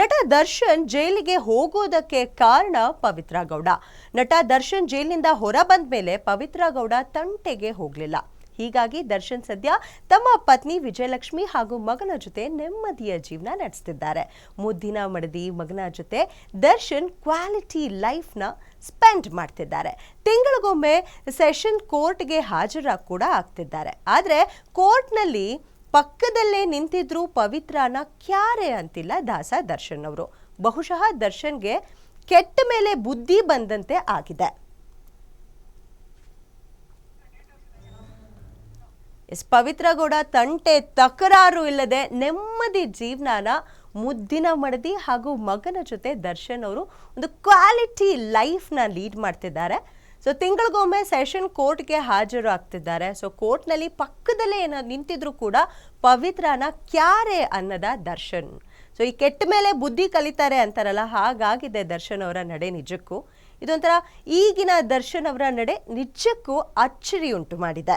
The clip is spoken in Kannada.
ನಟ ದರ್ಶನ್ ಜೈಲಿಗೆ ಹೋಗೋದಕ್ಕೆ ಕಾರಣ ಪವಿತ್ರ ಗೌಡ. ನಟ ದರ್ಶನ್ ಜೈಲಿನಿಂದ ಹೊರ ಬಂದ ಮೇಲೆ ಪವಿತ್ರ ಗೌಡ ತಂಟೆಗೆ ಹೋಗಲಿಲ್ಲ. ಹೀಗಾಗಿ ದರ್ಶನ್ ಸದ್ಯ ತಮ್ಮ ಪತ್ನಿ ವಿಜಯಲಕ್ಷ್ಮಿ ಹಾಗೂ ಮಗನ ಜೊತೆ ನೆಮ್ಮದಿಯ ಜೀವನ ನಡೆಸ್ತಿದ್ದಾರೆ. ಮುದ್ದಿನ ಮಡದಿ ಮಗನ ಜೊತೆ ದರ್ಶನ್ ಕ್ವಾಲಿಟಿ ಲೈಫ್ನ ಸ್ಪೆಂಡ್ ಮಾಡ್ತಿದ್ದಾರೆ. ತಿಂಗಳಿಗೊಮ್ಮೆ ಸೆಷನ್ ಕೋರ್ಟ್ಗೆ ಹಾಜರಾಗಿ ಕೂಡ ಆಗ್ತಿದ್ದಾರೆ. ಆದರೆ ಕೋರ್ಟ್ನಲ್ಲಿ ಪಕ್ಕದಲ್ಲೇ ನಿಂತಿದ್ರು ಪವಿತ್ರನ ಕ್ಯಾರೆ ಅಂತಿಲ್ಲ ದಾಸ ದರ್ಶನ್ ಅವರು. ಬಹುಶಃ ದರ್ಶನ್ಗೆ ಕೆಟ್ಟ ಮೇಲೆ ಬುದ್ಧಿ ಬಂದಂತೆ ಆಗಿದೆ. ಎಸ್ ಪವಿತ್ರ ಗೌಡ ತಂಟೆ ತಕರಾರು ಇಲ್ಲದೆ ನೆಮ್ಮದಿ ಜೀವನಾನ ಮುದ್ದಿನ ಮಡದಿ ಹಾಗೂ ಮಗನ ಜೊತೆ ದರ್ಶನ್ ಅವರು ಒಂದು ಕ್ವಾಲಿಟಿ ಲೈಫ್ನ ಲೀಡ್ ಮಾಡ್ತಿದ್ದಾರೆ. ಸೊ ತಿಂಗಳಿಗೊಮ್ಮೆ ಸೆಷನ್ ಕೋರ್ಟ್ಗೆ ಹಾಜರು ಆಗ್ತಿದ್ದಾರೆ. ಸೊ ಕೋರ್ಟ್ನಲ್ಲಿ ಪಕ್ಕದಲ್ಲೇ ಏನೋ ನಿಂತಿದ್ರು ಕೂಡ ಪವಿತ್ರನ ಕ್ಯಾರೆ ಅನ್ನದ ದರ್ಶನ್. ಸೊ ಈ ಕೆಟ್ಟ ಮೇಲೆ ಬುದ್ಧಿ ಕಲಿತಾರೆ ಅಂತಾರಲ್ಲ, ಹಾಗಾಗಿದೆ ದರ್ಶನ್ ಅವರ ನಡೆ ನಿಜಕ್ಕೂ. ಇದೊಂಥರ ಈಗಿನ ದರ್ಶನ್ ಅವರ ನಡೆ ನಿಜಕ್ಕೂ ಅಚ್ಚರಿ ಉಂಟು ಮಾಡಿದೆ.